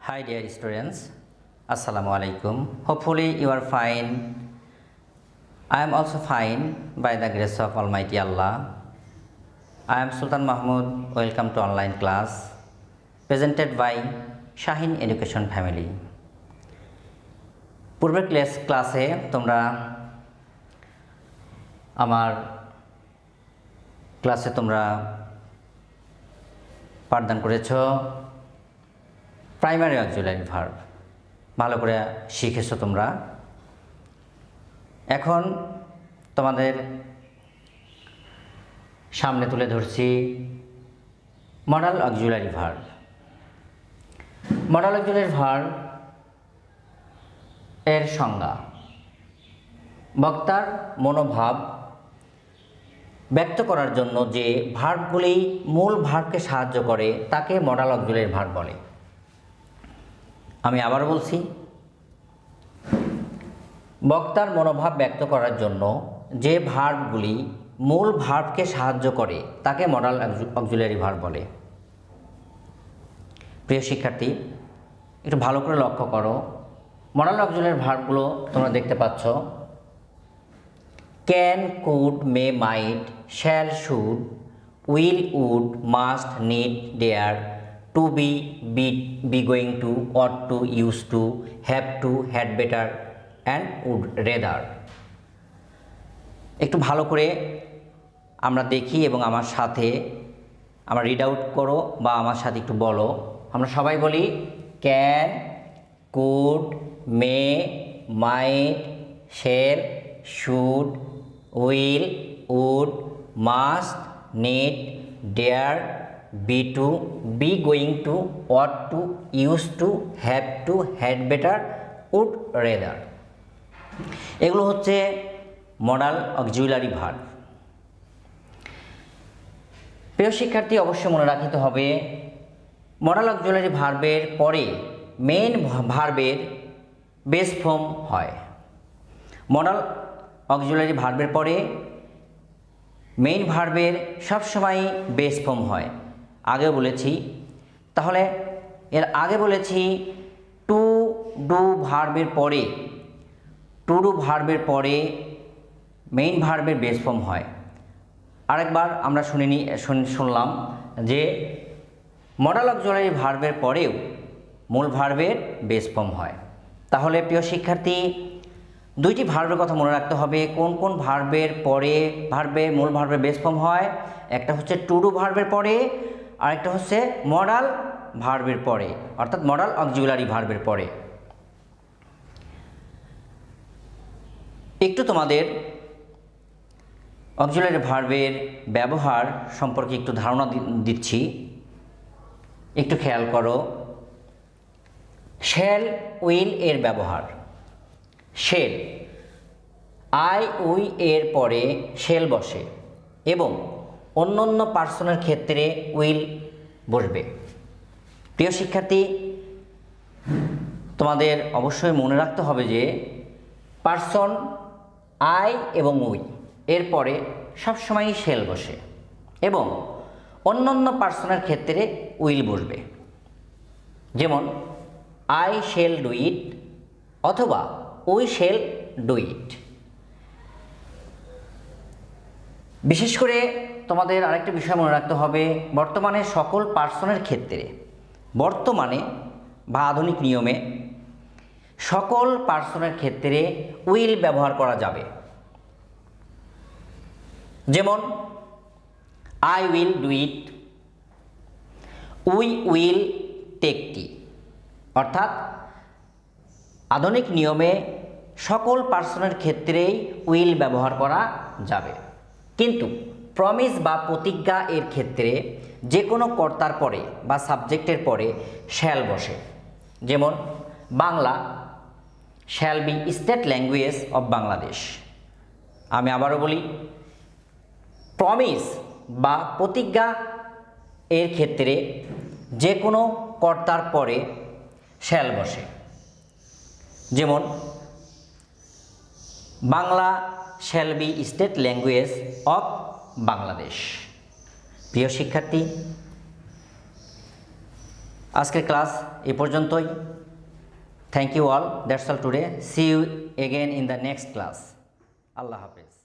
Hi dear students, Assalamu alaikum. Hopefully you are fine. I am also fine by the grace of Almighty Allah. I am Sultan Mahmud. Welcome to online class presented by Shahin Education Family. পূর্বের class ক্লাসে তোমরা আমার ক্লাসে তোমরা পাঠদান করেছ primary auxiliary verb ভালো করে শিখেছো তোমরা। এখন তোমাদের সামনে তুলে ধরছি modal auxiliary verb modal auxiliary verb এর সংজ্ঞা। বক্তার মনোভাব ব্যক্ত করার জন্য যে ভার্বগুলি মূল ভার্বকে সাহায্য করে, তাকে মডাল অক্সিলারি ভার্ব বলে। আমি আবার বলছি, বক্তার মনোভাব ব্যক্ত করার জন্য যে ভার্বগুলি মূল ভার্বকে সাহায্য করে, তাকে মডাল অক্সিলারি ভার্ব বলে। প্রিয় শিক্ষার্থী, একটু ভালো করে লক্ষ্য করো। মডাল অক্সিলারি ভার্বগুলো তোমরা দেখতে পাচ্ছ। Can could may might shall should will would must need dare to be be be going to ought to use to have to had better and would rather একটু ভালো করে আমরা দেখি এবং আমার সাথে আমরা রিড আউট করো বা আমার সাথে একটু বলো। আমরা সবাই বলি can could may might shall should will would must need dare be to be going to ought to use to have to had better would rather এগুলো হচ্ছে মডাল অক্সিলারি ভার্ব প্রিয় শিক্ষার্থী, অবশ্যই মনে রাখিতে হবে মডাল অক্সিলারি ভার্বের পরে মেইন ভার্বের বেস ফর্ম হয়। মডাল অক্সিলারি ভার্বের পরে মেইন ভার্বের সবসময় বেস ফর্ম হয়। আগে বলেছি। তাহলে এর আগে বলেছি, টু ডু ভার্বের পরে, টু ডু ভার্বের পরে মেইন ভার্বের বেস ফর্ম হয়। আরেকবার আমরা শুনিনি শুনলাম যে মডাল অক্সিলারি ভার্বের পরেও মূল ভার্বের বেস ফর্ম হয়। তাহলে প্রিয় শিক্ষার্থী, দুইটি ভার্বের কথা মনে রাখতে হবে। কোন কোন ভার্বের পরে ভার্বের মূল ভার্বের বেস ফর্ম হয়? একটা হচ্ছে টুডু ভার্বের পরে আরেকটা হচ্ছে মডাল ভার্বের পরে, অর্থাৎ মডাল অক্সিলারি ভার্বের পরে। একটু তোমাদের অক্সিলারি ভার্বের ব্যবহার সম্পর্কে একটু ধারণা দিচ্ছি। একটু খেয়াল করো। শেল উইল এর ব্যবহার। শেল আই উই এর পরে শেল বসে এবং অন্য অন্য পার্সনের ক্ষেত্রে উইল বসবে। প্রিয় শিক্ষার্থী, তোমাদের অবশ্যই মনে রাখতে হবে যে পার্সন আই এবং উই এর পরে সবসময়ই শেল বসে এবং অন্য অন্য পার্সনের ক্ষেত্রে উইল বসবে। যেমন আই শেল ডু ইট অথবা উই শেল ডু ইট বিশেষ করে তোমাদের আরেকটা বিষয় মনে রাখতে হবে, বর্তমানে সকল পার্সনের ক্ষেত্রে, বর্তমানে বা আধুনিক নিয়মে সকল পার্সনের ক্ষেত্রে উইল ব্যবহার করা যাবে। যেমন I will do it we will take tea অর্থাৎ, আধুনিক নিয়মে সকল পার্সনের ক্ষেত্রেই উইল ব্যবহার করা যাবে। কিন্তু প্রমিস বা প্রতিজ্ঞা এর ক্ষেত্রে যে কোনো কর্তার পরে বা সাবজেক্টের পরে শ্যাল বসে। যেমন, Bangla shall be state language of Bangladesh আমি আবারও বলি প্রমিস বা প্রতিজ্ঞা এর ক্ষেত্রে যে কোনো কর্তার পরে শ্যাল বসে। যেমন, Bangla shall be state language of Bangladesh. প্রিয় শিক্ষার্থী, আজকের ক্লাস এ পর্যন্তই। Thank you all that's all today see you again in the next class Allah Hafez.